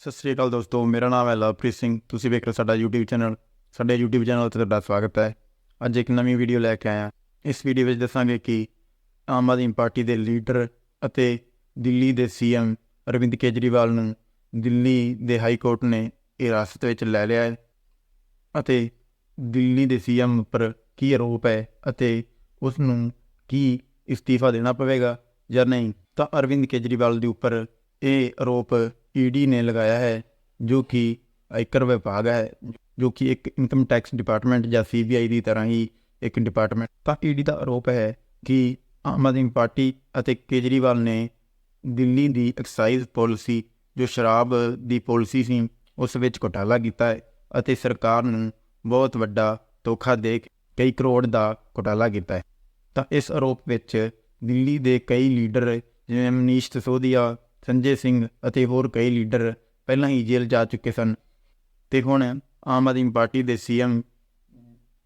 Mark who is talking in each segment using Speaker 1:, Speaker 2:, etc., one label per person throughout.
Speaker 1: ਸਤਿ ਸ੍ਰੀ ਅਕਾਲ ਦੋਸਤੋ, ਮੇਰਾ ਨਾਮ ਹੈ ਲਵਪ੍ਰੀਤ ਸਿੰਘ। ਤੁਸੀਂ ਵੇਖ ਰਹੇ ਸਾਡਾ YouTube ਚੈਨਲ ਸਾਡੇ YouTube ਚੈਨਲ ਤੇ ਤੁਹਾਡਾ ਸਵਾਗਤ ਹੈ। ਅੱਜ ਇੱਕ ਨਵੀਂ ਵੀਡੀਓ ਲੈ ਕੇ ਆਇਆ ਇਸ ਵੀਡੀਓ ਵਿੱਚ ਦੱਸਾਂਗੇ ਕਿ ਆਮ ਆਦਮੀ ਪਾਰਟੀ ਦੇ ਲੀਡਰ ਅਤੇ ਦਿੱਲੀ ਦੇ ਸੀਐਮ ਅਰਵਿੰਦ ਕੇਜਰੀਵਾਲ ਨੂੰ ਦਿੱਲੀ ਦੇ ਹਾਈ ਕੋਰਟ ਨੇ ਹਿਰਾਸਤ ਵਿੱਚ ਲੈ ਲਿਆ ਹੈ ਅਤੇ ਦਿੱਲੀ ਦੇ ਸੀਐਮ ਉੱਪਰ ਕੀ ਆਰੋਪ ਹੈ ਅਤੇ ਉਸ ਨੂੰ ਕੀ ਇਸਤੀਫਾ ਦੇਣਾ ਪਵੇਗਾ ਜਾਂ ਨਹੀਂ, ਤਾਂ ਅਰਵਿੰਦ ਕੇਜਰੀਵਾਲ ਦੇ ਉੱਪਰ ਇਹ ਆਰੋਪ ਈਡੀ ਨੇ ਲਗਾਇਆ ਹੈ, ਜੋ ਕਿ ਆਇਕਰ ਵਿਭਾਗ ਹੈ, ਜੋ ਕਿ ਇੱਕ ਇਨਕਮ ਟੈਕਸ ਡਿਪਾਰਟਮੈਂਟ ਜਾਂ ਸੀਬੀਆਈ ਦੀ ਤਰ੍ਹਾਂ ਹੀ ਇੱਕ ਡਿਪਾਰਟਮੈਂਟ ਤਾਂ ਈਡੀ ਦਾ ਆਰੋਪ ਹੈ ਕਿ ਆਮ ਆਦਮੀ ਪਾਰਟੀ ਅਤੇ ਕੇਜਰੀਵਾਲ ਨੇ ਦਿੱਲੀ ਦੀ ਐਕਸਾਈਜ਼ ਪਾਲਿਸੀ ਜੋ ਸ਼ਰਾਬ ਦੀ ਪਾਲਿਸੀ ਸੀ, ਉਸ ਵਿੱਚ ਘੁਟਾਲਾ ਕੀਤਾ ਹੈ ਅਤੇ ਸਰਕਾਰ ਨੂੰ ਬਹੁਤ ਵੱਡਾ ਧੋਖਾ ਦੇ ਕੇ ਕਈ ਕਰੋੜ ਦਾ ਘੁਟਾਲਾ ਕੀਤਾ ਹੈ। ਤਾਂ ਇਸ ਆਰੋਪ ਵਿੱਚ ਦਿੱਲੀ ਦੇ ਕਈ ਲੀਡਰ ਜਿਵੇਂ ਮਨੀਸ਼ ਸਿਸੋਦੀਆ ਸੰਜੇ ਸਿੰਘ ਅਤੇ ਹੋਰ ਕਈ ਲੀਡਰ ਪਹਿਲਾਂ ਹੀ ਜੇਲ੍ਹ ਜਾ ਚੁੱਕੇ ਸਨ ਤੇ ਹੁਣ ਆਮ ਆਦਮੀ ਪਾਰਟੀ ਦੇ ਸੀਐਮ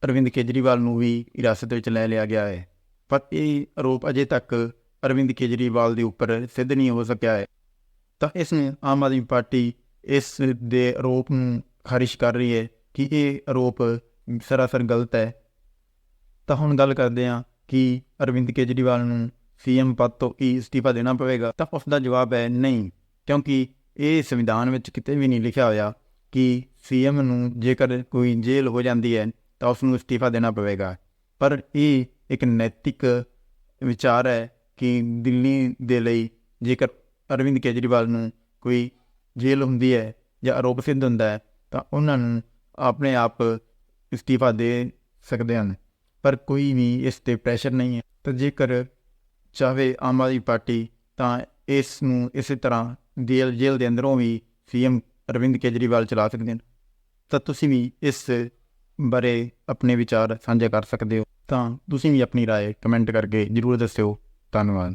Speaker 1: ਅਰਵਿੰਦ ਕੇਜਰੀਵਾਲ ਨੂੰ ਵੀ ਹਿਰਾਸਤ ਵਿੱਚ ਲੈ ਲਿਆ ਗਿਆ ਹੈ। ਪਰ ਇਹ ਆਰੋਪ ਅਜੇ ਤੱਕ ਅਰਵਿੰਦ ਕੇਜਰੀਵਾਲ ਦੇ ਉੱਪਰ ਸਿੱਧ ਨਹੀਂ ਹੋ ਸਕਿਆ ਹੈ। ਤਾਂ ਇਸ ਨੇ ਆਮ ਆਦਮੀ ਪਾਰਟੀ ਇਸ ਦੇ ਆਰੋਪ ਨੂੰ ਖਾਰਿਜ ਕਰ ਰਹੀ ਹੈ ਕਿ ਇਹ ਆਰੋਪ ਸਰਾਸਰ ਗਲਤ ਹੈ। ਤਾਂ ਹੁਣ ਗੱਲ ਕਰਦੇ ਹਾਂ ਕਿ ਅਰਵਿੰਦ ਕੇਜਰੀਵਾਲ ਨੂੰ ਸੀਐਮ ਪਦ ਤੋਂ ਹੀ ਅਸਤੀਫਾ ਦੇਣਾ ਪਵੇਗਾ? ਤਾਂ ਉਸ ਦਾ ਜਵਾਬ ਹੈ ਨਹੀਂ, ਕਿਉਂਕਿ ਇਹ ਸੰਵਿਧਾਨ ਵਿੱਚ ਕਿਤੇ ਵੀ ਨਹੀਂ ਲਿਖਿਆ ਹੋਇਆ ਕਿ ਸੀਐਮ ਨੂੰ ਜੇਕਰ ਕੋਈ ਜੇਲ੍ਹ ਹੋ ਜਾਂਦੀ ਹੈ, ਤਾਂ ਉਸ ਨੂੰ ਅਸਤੀਫਾ ਦੇਣਾ ਪਵੇਗਾ। ਪਰ ਇਹ ਇੱਕ ਨੈਤਿਕ ਵਿਚਾਰ ਹੈ ਕਿ ਦਿੱਲੀ ਦੇ ਲਈ ਜੇਕਰ ਅਰਵਿੰਦ ਕੇਜਰੀਵਾਲ ਨੂੰ ਕੋਈ ਜੇਲ੍ਹ ਹੁੰਦੀ ਹੈ ਜਾਂ ਆਰੋਪ ਸਿੱਧ ਹੁੰਦਾ ਹੈ, ਤਾਂ ਉਹਨਾਂ ਨੂੰ ਆਪਣੇ ਆਪ ਅਸਤੀਫਾ ਦੇ ਸਕਦੇ ਹਨ। ਪਰ ਕੋਈ ਵੀ ਇਸ ਤੇ ਪ੍ਰੈਸ਼ਰ ਨਹੀਂ ਹੈ। ਤਾਂ ਜੇਕਰ ਚਾਹੇ ਆਮ ਆਦਮੀ ਪਾਰਟੀ ਤਾਂ ਇਸ ਨੂੰ ਇਸੇ ਤਰ੍ਹਾਂ ਜੇਲ੍ਹ ਜੇਲ੍ਹ ਦੇ ਅੰਦਰੋਂ ਵੀ ਸੀਐਮ ਅਰਵਿੰਦ ਕੇਜਰੀਵਾਲ ਚਲਾ ਸਕਦੇ ਹਨ ਤਾਂ ਤੁਸੀਂ ਵੀ ਇਸ ਬਾਰੇ ਆਪਣੇ ਵਿਚਾਰ ਸਾਂਝੇ ਕਰ ਸਕਦੇ ਹੋ ਤਾਂ ਤੁਸੀਂ ਵੀ ਆਪਣੀ رائے ਕਮੈਂਟ ਕਰਕੇ ਜਰੂਰ ਦੱਸਿਓ ਧੰਨਵਾਦ